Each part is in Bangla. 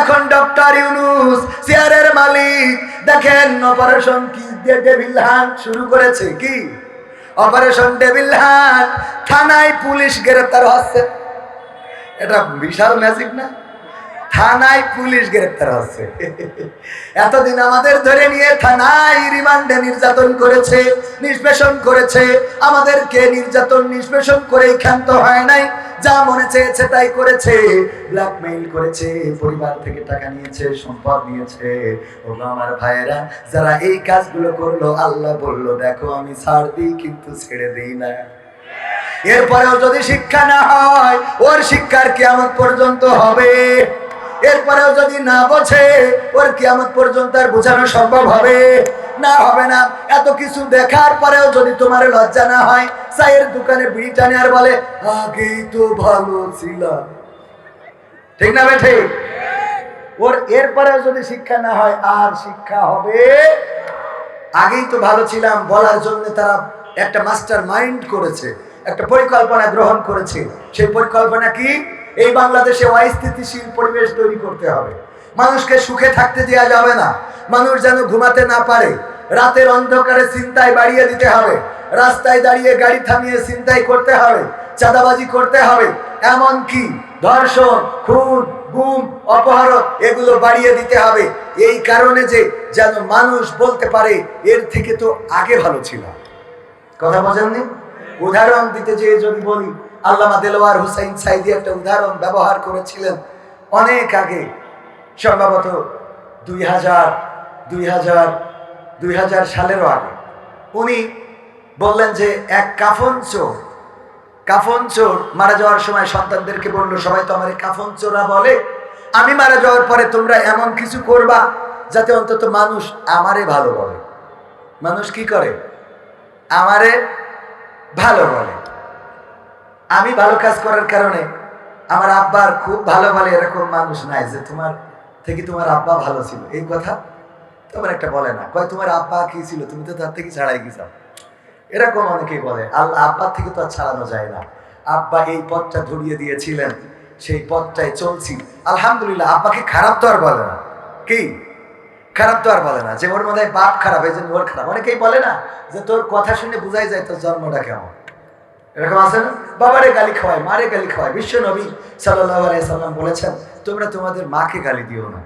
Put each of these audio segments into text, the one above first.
এখন ডক্টর ইউনুস চেয়ারের মালিক। দেখেন অপারেশন কি? ডেভিল হান্ট শুরু করেছে কি? অপারেশন ডেভিল হান থানায় পুলিশ গ্রেফতার হচ্ছে। এটা বিশাল ম্যাজিক না? থানায় পুলিশ গ্রেপ্তার হচ্ছে। এতদিন আমাদের ধরে নিয়ে থানায় রিমান্ডে নির্যাতন করেছে, নিষ্পেষণ করেছে। আমাদেরকে নির্যাতন, নিষ্পেষণ করে ক্ষান্ত হয় নাই। যা মনে চেয়েছে তাই করেছে। ব্ল্যাকমেইল করেছে, পরিবার থেকে টাকা নিয়েছে, সম্পদ নিয়েছে। ওগুলো আমার ভাইয়েরা, যারা এই কাজগুলো করল, আল্লাহ বলল, দেখো, আমি ছাড় দিই, কিন্তু ছেড়ে দিই না। এরপরেও যদি শিক্ষা না হয়, ওর শিক্ষার কেমন পর্যন্ত হবে। এরপরেও যদি না বোঝে, ওর কিয়ামত পর্যন্ত আর বোঝানো সম্ভব হবে? না হবে না। এত কিছু দেখার পরেও যদি তোমার লজ্জা না হয়, চায়ের দোকানে বিড়ি টানে আর বলে, আগেই তো ভালো ছিলাম। ঠিক না বে ঠিক ওর এরপরেও যদি শিক্ষা না হয়, আর শিক্ষা হবে? আগেই তো ভালো ছিলাম, বলার জন্য তারা একটা মাস্টার মাইন্ড করেছে, একটা পরিকল্পনা গ্রহণ করেছে। সেই পরিকল্পনা কি? এই বাংলাদেশে অস্থিতিশীল পরিবেশ তৈরি করতে হবে। মানুষকে সুখে থাকতে দেওয়া যাবে না। মানুষ যেন ঘুমাতে না পারে। রাতের অন্ধকারে চিন্তায় বাড়িয়ে দিতে হবে। রাস্তায় দাঁড়িয়ে গাড়ি থামিয়ে চিন্তাই করতে হবে। চাঁদাবাজি করতে হবে। এমন কি ধর্ষণ, খুন, গুম, অপহরণ এগুলো বাড়িয়ে দিতে হবে। এই কারণে যে যেন মানুষ বলতে পারে, এর থেকে তো আগে ভালো ছিল। কথা বোঝেননি? উদাহরণ দিতে যে যদি বলি আল্লামা দেলোয়ার হুসাইন সাইদি একটা উদাহরণ ব্যবহার করেছিলেন অনেক আগে, সম্ভবত দুই হাজার দুই হাজার দুই হাজার সালেরও আগে। উনি বললেন যে এক কাফন চোর কাফন চোর মারা যাওয়ার সময় সন্তানদেরকে বলল, সবাই তো আমার কাফন চোরা বলে। আমি মারা যাওয়ার পরে তোমরা এমন কিছু করবা যাতে অন্তত মানুষ আমারে ভালো বলে। মানুষ কি করে? আমারে ভালো বলে। আমি ভালো কাজ করার কারণে আমার আব্বার খুব ভালো বলে এরকম মানুষ নাই যে তোমার থেকে তোমার আব্বা ভালো ছিল। এই কথা তোমার একটা বলে না। কয়, তোমার আব্বা কি ছিল? তুমি তো তার থেকে ছাড়াই গেছো। এরকম অনেকেই বলে। আল্লাহ আব্বার থেকে তো আর ছাড়ানো যায় না। আব্বা এই পথটা ধরিয়ে দিয়েছিলেন, সেই পথটায় চলছি। আলহামদুলিল্লাহ, আব্বাকে খারাপ তো আর বলে না। কি? খারাপ তো আর বলে না। যে ওর মধ্যে বাপ খারাপ, এই জন্য ওর খারাপ। অনেকেই বলে না যে তোর কথা শুনে বোঝাই যায় তোর জন্মটা কেমন। এরকম আছে না? বাবারে গালি খাওয়ায়, মারে গালি খাওয়ায়। বিশ্ব নবী সাল্লাহ সাল্লাম বলেছেন, তোমরা তোমাদের মাকে গালি দিও না।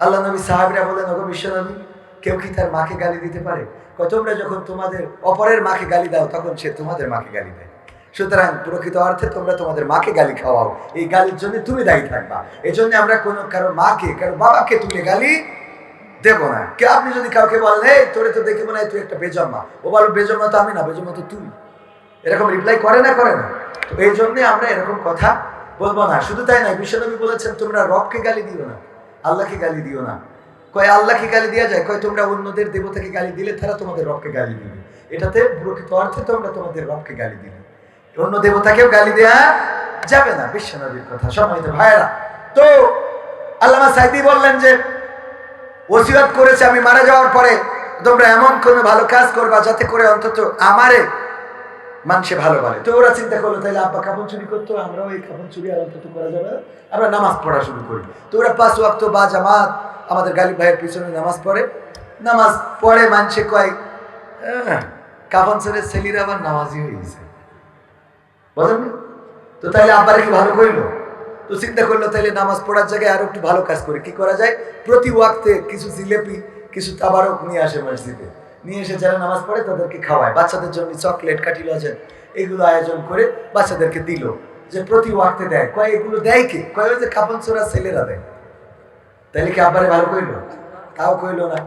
আল্লাহ নবী সাহাবিরা বলেন, ওগো বিশ্ব নবী, কেউ কি তার মাকে গালি দিতে পারে? তোমরা যখন তোমাদের অপরের মাকে গালি দাও, তখন সে তোমাদের মাকে গালি দেয়। সুতরাং প্রকৃত অর্থে তোমরা তোমাদের মাকে গালি খাওয়াও। এই গালির জন্য তুমি দায়ী থাকবা। এই জন্য আমরা কোনো কারও মাকে, কারও বাবাকে তুলে গালি দেব না। কে, আপনি যদি কাউকে বলেন, এই, তোরে তো দেখে মনে হয় তুই একটা বেজন্মা। ও বলো, বেজন্মা তো আমি না, বেজন্মা তো তুই। এরকম রিপ্লাই করে না করে না। তো এই জন্যে আমরা এরকম কথা বলব না। শুধু তাই নয় বিশ্বনবী বলেছেন, তোমরা রবকে গালি দিও না, আল্লাহকে গালি দিও না। কয়, আল্লাহকে গালি দেওয়া যায়? কয়, তোমরা অন্যদের দেবতাকে গালি দিলে তারা তোমাদের রবকে গালি দিবে। এটাতে প্রকৃত অর্থে তোমরা তোমাদের রবকে গালি দিবে অন্য দেবতাকেও গালি দেয়া যাবে না বিশ্বনবীর কথা। সম্মানিত ভাইরা তো আল্লামা সাইদি বললেন যে ওসিয়ত করেছে আমি মারা যাওয়ার পরে তোমরা এমন কোনো ভালো কাজ করবা যাতে করে অন্তত আমারে মানুষে ভালো বলে তো ওরা চিন্তা করল তাহলে আব্বা কাপড় চুরি করতো আমরাও এই কাপড় চুরি অন্তত করা যাবে আমরা নামাজ পড়া শুরু করি। তো ওরা পাঁচ ওয়াক্ত বা জামাত আমাদের গালিব ভাইয়ের পিছনে নামাজ পড়ে। নামাজ পড়ে মানুষে কয় "আহ, কাফন ছেড়ে ছেলেরা আবার নামাজি হয়ে গেছে। বুঝলেন তো তাহলে আব্বারে কি ভালো করিলো? তো চিন্তা করল তাহলে নামাজ পড়ার জায়গায় আরও একটু ভালো কাজ করে কি করা যায়? প্রতি ওয়াক্তে কিছু জিলেপি কিছু তাবারক নিয়ে আসে মসজিদে। নিয়ে এসে যারা নামাজ পড়ে তাদেরকে খাওয়ায়। বাচ্চাদের জন্য চকলেট, কাঠি, লজেন, এগুলো আয়োজন করে বাচ্চাদেরকে দিল। যে প্রতি ওয়াক্তে দেয়। কয়, এগুলো দেয় কে? কয় যে কাপন চোরা ছেলেরা দেয়। তাইলে কি আব্বারে ভালো কইলো? তাও কইলো না।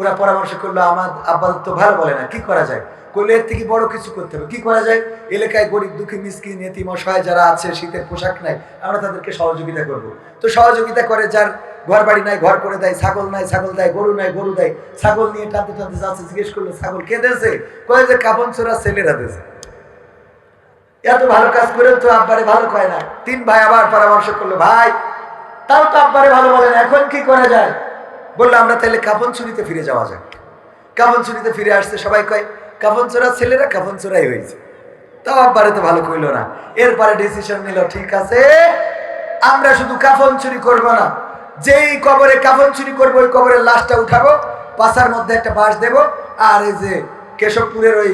ওরা পরামর্শ করল, আমার আব্বা তো ভালো বলে না, কি করা যায়? কইলে, এর থেকে বড় কিছু করতে হবে। কি করা যায়? এলাকায় গরিব, দুঃখী, মিসকিন, এতিম, অসহায় যারা আছে, শীতের পোশাক নাই, আমরা তাদেরকে সহযোগিতা করব। তো সহযোগিতা করে যার ঘর বাড়ি নাই, ঘর করে দেয়, ছাগল নাই, ছাগল দেয়, গরু নাই, গরু দেয়। ছাগল নিয়ে টানতে টানতে যাচ্ছে, জিজ্ঞেস করল, ছাগল কে কয়ে যে, কাপন চোরা ছেলেরা দেছে। এত ভালো কাজ করেও তো আব্বারে ভালো কয় না। তিন ভাই আবার পরামর্শ করল, ভাই, তাও তো আব্বারে ভালো বলে না এখন কি করা যায়? বলল, আমরা তাহলে কাপন চুরিতে ফিরে যাওয়া যাক। কাপন চুরিতে ফিরে আসতে সবাই কয়, কাপন চোরা ছেলেরা কাপন চোরাই হয়েছে। তাও আব্বারে তো ভালো কইলো না। এরপরে ডিসিশন নিল, ঠিক আছে, আমরা শুধু কাপন চুরি করব না। যেই কবরে কাফন চুরি করব, ওই কবরের লাশটা উঠাবো, পাশার মধ্যে একটা বাঁশ দেব, আর এই যে কেশবপুরের ওই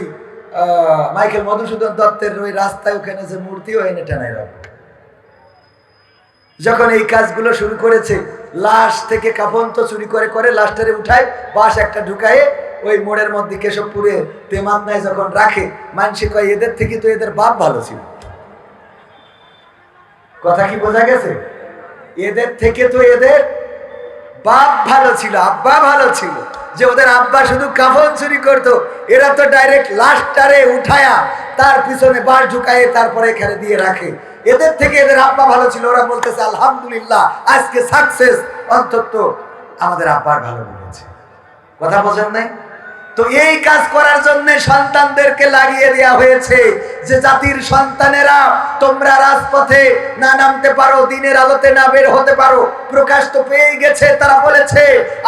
মাইকেল মধুসূদন দত্তের ওই রাস্তায় ওখানে যে মূর্তি ও এনে টানাই রাখব। যখন এই কাজগুলো শুরু করেছে, লাশ থেকে কাফন তো চুরি করে করে লাশটারে উঠায়, বাঁশ একটা ঢুকায়ে ওই মোড়ের মধ্যে কেশবপুরে তেমান্নায় যখন রাখে, মানসি কয়, এদের থেকে তো এদের বাপ ভালো ছিল। কথা কি বোঝা গেছে? এদের থেকে তো এদের বাপ ভালো ছিল, আব্বা ভালো ছিল। যে ওদের আব্বা শুধু কাফন চুরি করতো, এরা তো ডাইরেক্ট লাস্টারে উঠায়া তার পিছনে বাঁশ ঢুকায়ে তারপরে এখানে দিয়ে রাখে। এদের থেকে এদের আব্বা ভালো ছিল, ওরা বলতেছে, আলহামদুলিল্লাহ, আজকে সাকসেস অন্তত আমাদের আব্বার ভালো বলেছে কথা বোঝেন নাই? তো এই কাজ করার জন্য সন্তানদেরকে লাগিয়ে দেওয়া হয়েছে যে জাতির সন্তানেরা তোমরা রাজপথে না নামতে পারো, দিনের আলোতে না বের হতে পারো। প্রকাশ তো পেয়ে গেছে, তারা বলেছে,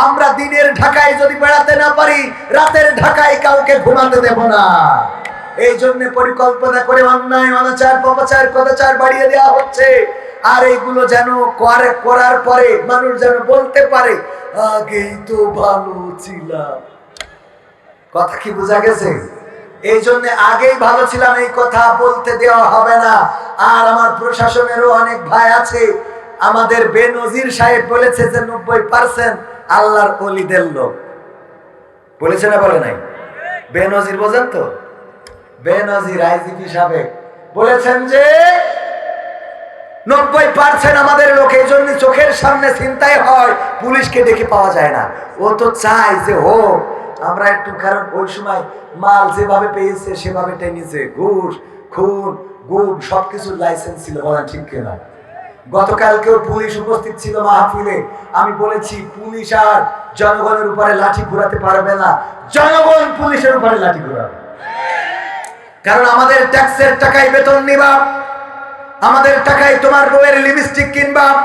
আমরা দিনের ঢাকায় যদি বেড়াতে না পারি, রাতের ঢাকায় কাউকে ঘুমাতে দেব না। এই জন্য পরিকল্পনা করে অন্যায়, অনাচার, পপাচার, কদাচার বাড়িয়ে দেওয়া হচ্ছে। আর এইগুলো যেন করে, করার পরে মানুষ যেন বলতে পারে, আগেই তো ভালো ছিলাম। কথা কি বোঝা গেছে? এই জন্য আগেই ভালো ছিলাম, এই কথা বলতে দেওয়া হবে না। আর আমার প্রশাসনেরও অনেক ভাই আছে। আমাদের বেনজির সাহেব বলেছে যে নব্বই পার্সেন্ট আল্লাহর অলিদের লোক। বলেছে না বলে নাই? বেনজির বোঝেন তো? বেনজির আইজিপি সাহেব বলেছেন যে নব্বই পার্সেন্ট আমাদের লোক এই জন্য চোখের সামনে চিন্তাই হয়, পুলিশকে ডেকে পাওয়া যায় না। ও তো চায় যে হোক আমরা একটু কারণ ওই সময় মাল যেভাবে পেয়েছে, সেভাবে টেনেছে, ঘুষ, খুন, গুম, সবকিছুর লাইসেন্স ছিল বলা ঠিক কিনা? গতকালকেও পুলিশ উপস্থিত ছিল মাহফিলে। আমি বলেছি, পুলিশ আর জনগণের উপরে লাঠি ঘুরাতে পারবে না। জনগণ পুলিশের উপরে লাঠি ঘুরাবে। কারণ আমাদের ট্যাক্সের টাকায় বেতন নিবা। আমাদের টাকায় তোমার বউয়ের লিপস্টিক কিনবা।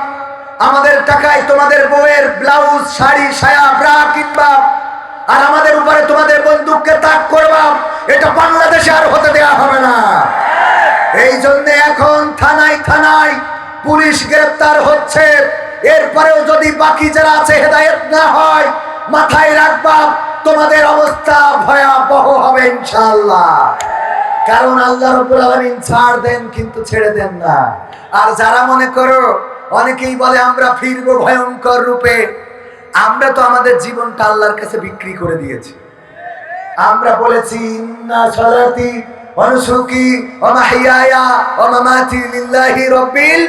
আমাদের টাকায় তোমাদের বউয়ের ব্লাউজ শাড়ি, সায়া ব্রা কিনবা। আর আমাদের উপরে তোমাদের বন্দুককে তাক করবা, এটা বাংলাদেশে আর হতে দেওয়া হবে না। এই জন্য এখন থানায় থানায় পুলিশ গ্রেপ্তার হচ্ছে। এরপরেও যদি বাকি যারা আছে হেদায়েত না হয়, মাথায় রাখবা, তোমাদের অবস্থা ভয়াবহ হবে ইনশাআল্লাহ। কারণ আল্লাহ রব্বুল আলামিন ছাড় দেন কিন্তু ছেড়ে দেন না। আর যারা মনে করো, অনেকেই বলে আমরা ফিরবো ভয়ঙ্কর রূপে। আমরা তো আমাদের জীবনটা আল্লাহর কাছে বিক্রি করে দিয়েছি। আমরা বলেছি, ইন্না সলাতি অনুসুকি অমাহিয়া অমামাতি লিল্লাহি রব্বিল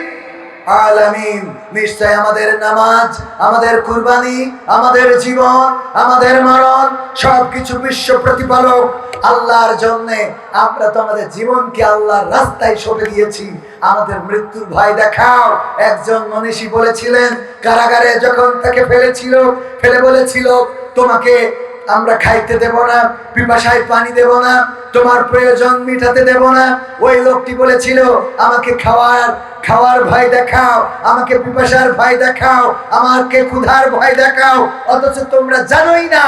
আলামিন, নিশ্চয় আমাদের নামাজ, আমাদের কুরবানি, আমাদের জীবন, আমাদের মরণ, সবকিছু বিশ্ব প্রতিপালক আল্লাহর জন্য। আমরা তো আমাদের জীবনকে আল্লাহর রাস্তায় সরে দিয়েছি। আমাদের মৃত্যুর ভয় দেখাও। একজন মনীষী বলেছিলেন, কারাগারে যখন তাকে ফেলেছিল, ফেলে বলেছিল, তোমাকে আমরা খাইতে দেব না, পিপাসায় পানি দেব না, তোমার প্রয়োজন মিটাতে দেব না। ওই লোকটি বলেছিল, আমাকে খাওয়ার খাওয়ার ভয় দেখাও, আমাকে পিপাসার ভয় দেখাও, আমাকে ক্ষুধার ভয় দেখাও। অথচ তোমরা জানোই না,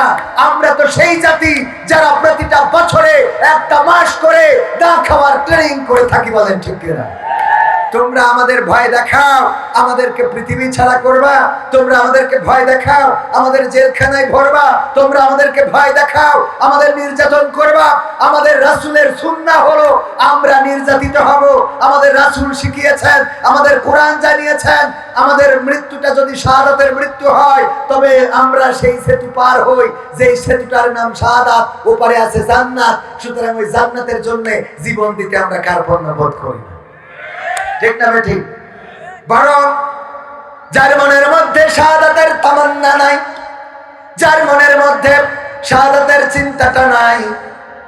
আমরা তো সেই জাতি যারা প্রতিটা বছরে একটা মাস করে না খাওয়ার ট্রেনিং করে থাকি বলেন ঠিক কিনা? তোমরা আমাদের ভয় দেখাও, আমাদেরকে পৃথিবী ছাড়া করবা, তোমরা আমাদেরকে ভয় দেখাও, আমাদের জেলখানায় ভরবা, তোমরা আমাদেরকে ভয় দেখাও, আমাদের নির্যাতন করবা, আমাদের রাসূলের সুন্না হলো, আমরা নির্যাতিত হব, আমাদের রাসূল শিখিয়েছেন, আমাদের কোরআন জানিয়েছেন, আমাদের মৃত্যুটা যদি শাহাদাতের মৃত্যু হয়, তবে আমরা সেই সেতু পার হই, যেই সেতুটার নাম শাহাদাত, ওপারে আছে জান্নাত, সুতরাং ওই জান্নাতের জন্য জীবন দিতে আমরা কার্পণ্য বোধ করি না। ঠিক না ঠিক? বরং যার মনের মধ্যে শাহাদাতের তামান্না নাই, যার মনের মধ্যে শাহাদাতের চিন্তাটা নাই,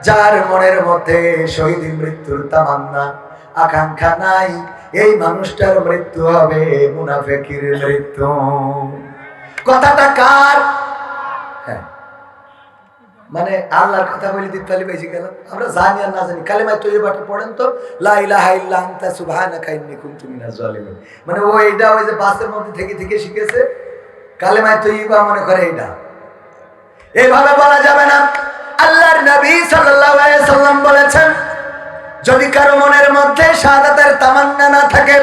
যার মনের মধ্যে শহীদ মৃত্যুর তামান্না, আকাঙ্ক্ষা নাই, এই মানুষটার মৃত্যু হবে মুনাফেকির মৃত্যু। কথাটা কার? হ্যাঁ। মানে আল্লাহর কথা বলে দিতে পারলে বেশি গেল। আমরা জানি আর না জানি। কালেমায় তৈবাটা পড়েন তো মানে ও এইটা ওই যে বাসের মধ্যে থেকে থেকে শিখেছে। কালেমায় তৈবা মনে করে এইটা। এইভাবে বলা যাবে না। আল্লাহর নবী সাল্লাম বলেছেন, যদি কারও মনের মধ্যে সাদাতের তামান্না না থাকে,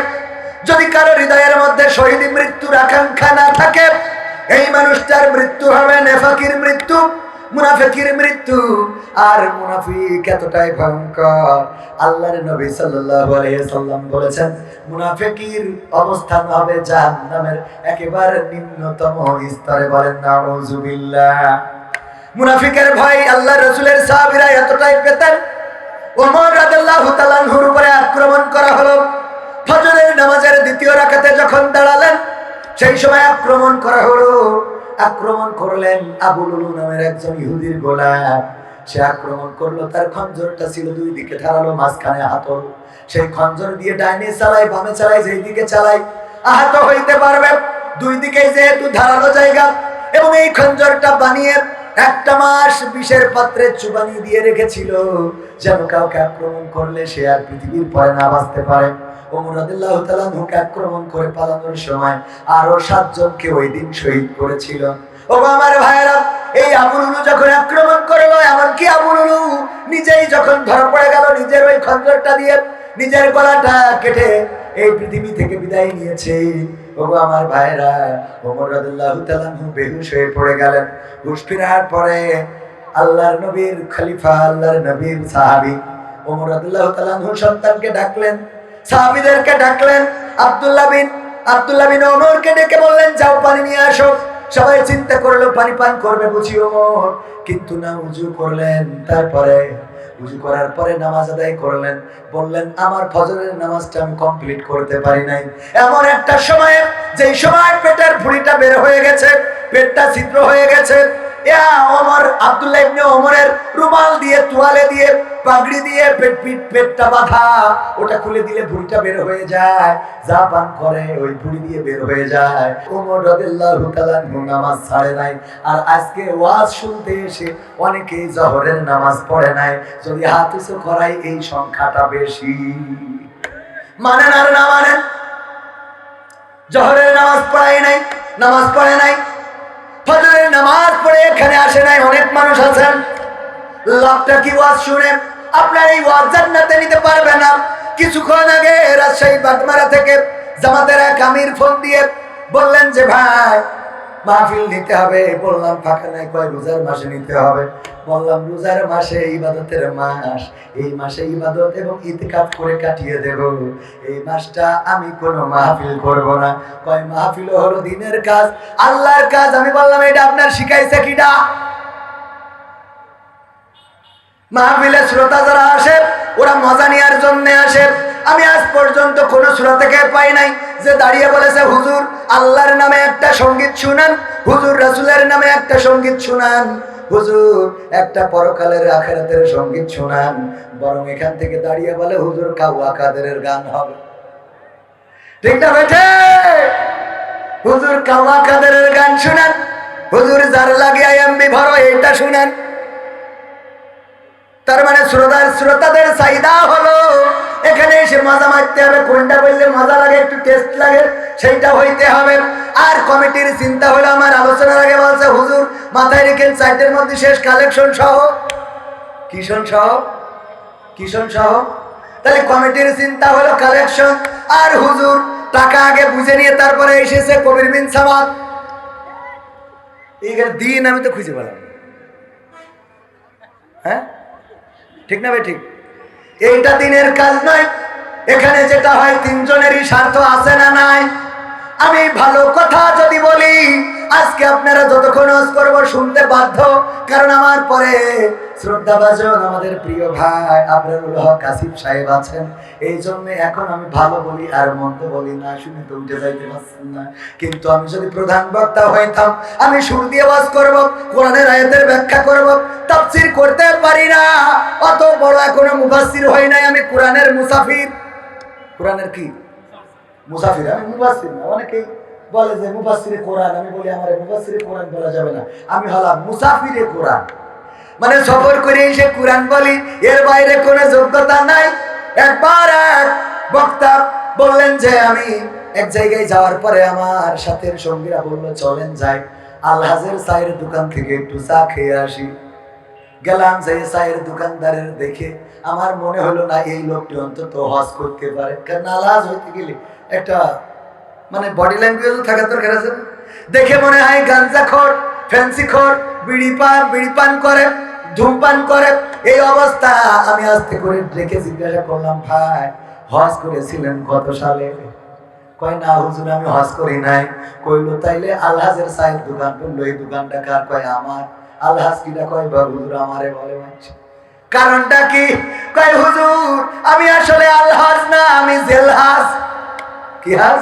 যদি কারও হৃদয়ের মধ্যে শহীদ মৃত্যুর আকাঙ্ক্ষা না থাকে, এই মানুষটার মৃত্যু হবে নেফাকির মৃত্যু। মুনাফিকের মৃত্যু। আর মুনাফিক এতটাই ভয়ঙ্কর। আল্লাহর নবী সাল্লাল্লাহু আলাইহি সাল্লাম বলেছেন, মুনাফিকের অবস্থান হবে জাহান্নামের একেবারে নিম্নতম স্তরে বলেন নাউজুবিল্লাহ মুনাফিকের ভয় আল্লাহ রসুলের সাহাবীরা এতটাই পেতেন ওমর রাদিয়াল্লাহু তাআলার উপরে আক্রমণ করা হলো। ফজরের নামাজের দ্বিতীয় রাকাতে যখন দাঁড়ালেন, সেই সময় আক্রমণ করা হলো। আক্রমণ করলেন আবু লুলু নামের একজন ইহুদির গোলাম। সে আক্রমণ করল, তার খঞ্জরটা ছিল দুই দিকে, ধারালো মাঝখানে হাতল। সেই খঞ্জর দিয়ে ডাইনে চালাই, বামে চালাই, যেই দিকে চালাই, আহত হইতে পারবে। দুই দিকে যেহেতু ধারালো জায়গা, এবং এই খঞ্জরটা বানিয়ে একটা মাস বিষের পাত্রে চুবানি দিয়ে রেখেছিল, যেন কাউকে আক্রমণ করলে সে আর পৃথিবীর পরে না বাঁচতে পারে। ওমর রাদিয়াল্লাহু তাআলা আক্রমণ করে পালানোর সময় আরও সাতজনকে ওই দিন শহীদ করেছিল। ও আমার এই যখন আক্রমণ নিজেই যখন পড়ে নিজের ওই দিয়ে কেটে এই পৃথিবী থেকে নিয়েছে। ওগো আমার ওমর গেলেন। পরে আল্লাহর নবীর খলিফা, আল্লাহর নবীর সাহাবী ওমর সন্তানকে ডাকলেন। সাহাবীদেরকে ডাকলেন আব্দুল্লাহ বিন আব্দুল্লাহ বিন ওমরকে ডেকে বললেন, যাও পানি নিয়ে আসো। সবাই চিন্তা করল, পানি পান করবে বুঝি ওমর। কিন্তু না, উজু করলেন। তারপরে, উজু করার পরে নামাজ আদায় করলেন। বললেন, আমার ফজরের নামাজটা আমি কমপ্লিট করতে পারি নাই। এমন একটা সময়ে, যেই সময় পেটের ভুঁড়িটা বের হয়ে গেছে, পেটটা ছিদ্র হয়ে গেছে ইয়া ওমর, আব্দুল্লাহ ইবনে ওমরের রুমাল দিয়ে, তোয়ালে দিয়ে পাগড়ি দিয়ে পেট পিট পেটটা বাঁধা, ওটা খুলে দিলে ভুঁড়িটা বের হয়ে যায়। যা পান করে, ওই ভুঁড়ি দিয়ে বের হয়ে যায়। ওমর রাদিয়াল্লাহু নামাজ ছাড়ে নাই। আর আজকে ওয়াজ শুনতে এসে অনেকেই জহরের নামাজ পড়ে নাই। যদি হাত উঁচু করাই এই সংখ্যাটা বেশি। মানেন আর না মানেন? জহরের নামাজ পড়াই নাই, নামাজ পড়ে নাই। ফজরের নামাজ পড়ে এখানে আসে নাই, অনেক মানুষ আছেন। লাভটা কি ওয়াজ শুনে আপনার এই ওয়াজ জান্নাতে নিতে পারবে না। কিছুক্ষণ আগে রাজশাহী বাগমারা থেকে জামাতের এক আমির ফোন দিয়ে বললেন যে, ভাই, মাহফিল নিতে হবে। বললাম, ফাঁকা নাই, কয় রোজার মাসে নিতে হবে? বললাম, রোজার মাসে ইবাদতের মাস। এই মাসে ইবাদত এবং ইতিকাফ করে কাটিয়ে দেব। এই মাসটা আমি কোনো মাহফিল করব না। কয়, মাহফিল হলো দিনের কাজ, আল্লাহর কাজ। আমি বললাম, এটা আপনার শিখাইছে কিটা মাহফিলে শ্রোতা যারা আসে, ওরা মজা নেওয়ার জন্য আসে। আমি আজ পর্যন্ত কোন শ্রোতাকে পাই নাই যে দাঁড়িয়ে বলেছে, হুজুর, আল্লাহর নামে একটা সংগীত শুনান, হুজুর রাসুলের নামে একটা সংগীত শুনান, হুজুর একটা পরকালের আখেরাতের সংগীত শোনান। বরং এখান থেকে দাঁড়িয়ে বলে, হুজুর কাউয়া কাদেরের গান হবে। ঠিক না বেঠে হুজুর কাউয়া কাদেরের গান শুনান, হুজুর যার লাগে আইএমবি ভরো, এইটা শুনান। তার মানে শ্রোতার শ্রোতাদের চাহিদা হলো, এখানে এসে মজা মারতে হবে। কোনটা বললে মজা লাগে, একটু টেস্ট লাগে, সেইটা হইতে হবে। আর কমিটির চিন্তা হলো আমার আলোচনার আগে বলছে, হুজুর, মাথায় রেখেন সাইটের মধ্যে শেষ কালেকশন সহ। কিষণ সহ? কিষণ সহ? তাহলে কমিটির চিন্তা হলো কালেকশন আর হুজুর, টাকা আগে বুঝে নিয়ে তারপরে এসেছে কবির বিন সামাদ। এই দিন আমি তো খুঁজে পেলাম হ্যাঁ? ঠিক না ঠিক? এইটা দিনের কাজ নয়। এখানে যেটা হয়, তিনজনেরই স্বার্থ আছে না নাই? আমি ভালো কথা যদি বলি আজকে আপনারা যতক্ষণ ওয়াজ করব, শুনতে বাধ্য। কারণ আমার পরে শ্রদ্ধা ভাজন আমাদের প্রিয় ভাই আবরারুল হক আসিফ সাহেব আছেন। এই জন্য এখন আমি ভালো বলি আর মন্দ বলি না, শুনে তো উঠে যাইতে পারছেন না। কিন্তু আমি যদি প্রধান বক্তা হইতাম, আমি সুর দিয়ে ওয়াজ করব, কোরআনের আয়াতের ব্যাখ্যা করব, তাফসীর করতে পারি না। অত বড় এখনও মুফাসসির হই নাই আমি কোরআনের মুসাফির। কোরআনের কি? মুসাফির, আমি মুফাসসির না, অনেকেই বলে যে, মুফাসসিরে কোরআন। আমি বলি, আমার মুফাসসিরে কোরআন বলা যাবে না। আমি হলাম মুসাফিরে কোরআন। মানে সফর করে এসে কোরআন বলি, এর বাইরে কোনো যোগ্যতা নাই। একবার এক বক্তা বললেন যে, আমি এক জায়গায় যাওয়ার পরে আমার সাথের সঙ্গীরা বলল, চলেন যাই। আলহাজের চায়ের দোকান থেকে একটু চা খেয়ে আসি। গেলাম যে, চায়ের দোকানদারের দেখে আমার মনে হলো না, এই লোকটি অন্তত হজ করতে পারে। কারণ আলহাজ হইতে গেলে একটা মানে বডি ল্যাঙ্গুয়েজও থাকার দরকার আছে দেখে মনে হয় গাঞ্জা খোর ফ্যান্সি খোর, বিড়ি পান বিড়ি পান করে ধূমপান করে। এই অবস্থা আমি আস্তে করে ডেকে জিজ্ঞাসা করলাম, ভাই, হজ করেছিলেন কত সালে? কয়, না, হুজুর, আমি হজ করি নাই। কইলো, তাইলে আলহাজের সাহেব দোকান করল এই দোকানটা কার? কয়, আমার। আলহাজ কিটা কয় বা হুজুর, আমারে বলে মানছে কারণটা কি? কয়, হুজুর, আমি আসলে আলহাজ না, আমি জেলহাজ। কি হাজ?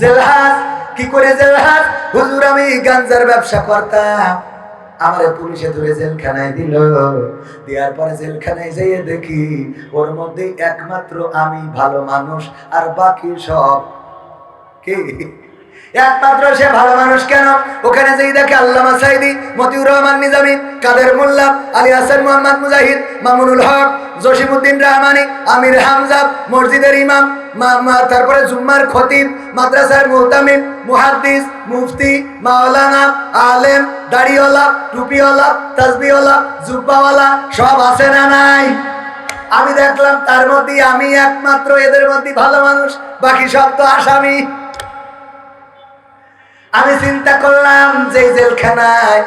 জেলহাজ? কি করে জেলহাজ? হুজুর, আমি গাঞ্জার ব্যবসা করতাম। আমার পুলিশে ধরে জেলখানায় দিল। দেওয়ার পরে জেলখানায় যেয়ে দেখি, ওর মধ্যে একমাত্র আমি ভালো মানুষ, আর বাকি সব কি? একমাত্র সে ভালো মানুষ কেন? ওখানে যেই দেখে আল্লামা সাইদি, মতিউর রহমান নিজামী, কাদের মোল্লা, আলী হাসান মোহাম্মদ মুজাহিদ, মামুনুল হক, জসিমউদ্দিন রহমানি, আমির হামজা, মসজিদের ইমাম তারপরে জুম্মার খতিব, মাদ্রাসার মুহতামিম, মুহাদ্দিস, মুফতি, মাওলানা, আলেম, দাড়িওয়ালা, টুপিওয়ালা তাসবিওয়ালা জুব্বাওয়ালা, সব আছে না নাই? আমি দেখলাম তার মধ্যে আমি একমাত্র এদের মধ্যে ভালো মানুষ, বাকি সব তো আসামি। আমি চিন্তা করলাম যে জেলখানায়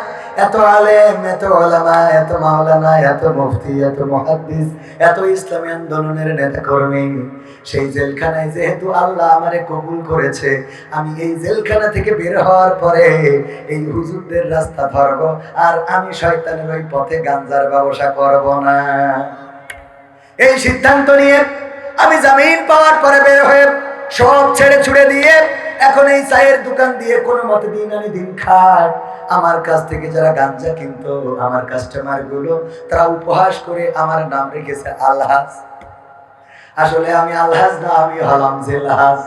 এত আলেম, এত ওলামা, এত মাওলানা, এত মুফতি, এত মুহাদ্দিস, এত ইসলামী আন্দোলনের নেতা কর্মী সেই জেলখানায় যেহেতু আল্লাহ আমারে কবুল করেছে, আমি এই জেলখানা থেকে বের হওয়ার পরে এই হুজুরদের রাস্তা ধরব আর আমি শয়তানের ওই পথে গাঞ্জার ব্যবসা করব না। এই সিদ্ধান্ত নিয়ে আমি জামিন পাওয়ার পরে বের হয়ে সব ছেড়ে ছুড়ে দিয়ে এখন এই চায়ের দোকান দিয়ে কোনো মতে দিন আমি দিন খায়। আমার কাছ থেকে যারা গাঞ্জা কিনতো, আমার কাস্টমারগুলো তারা উপহাস করে আমার নাম রেখেছে আলহাজ। আসলে আমি আলহাজ না, আমি হলাম জেলহাজ।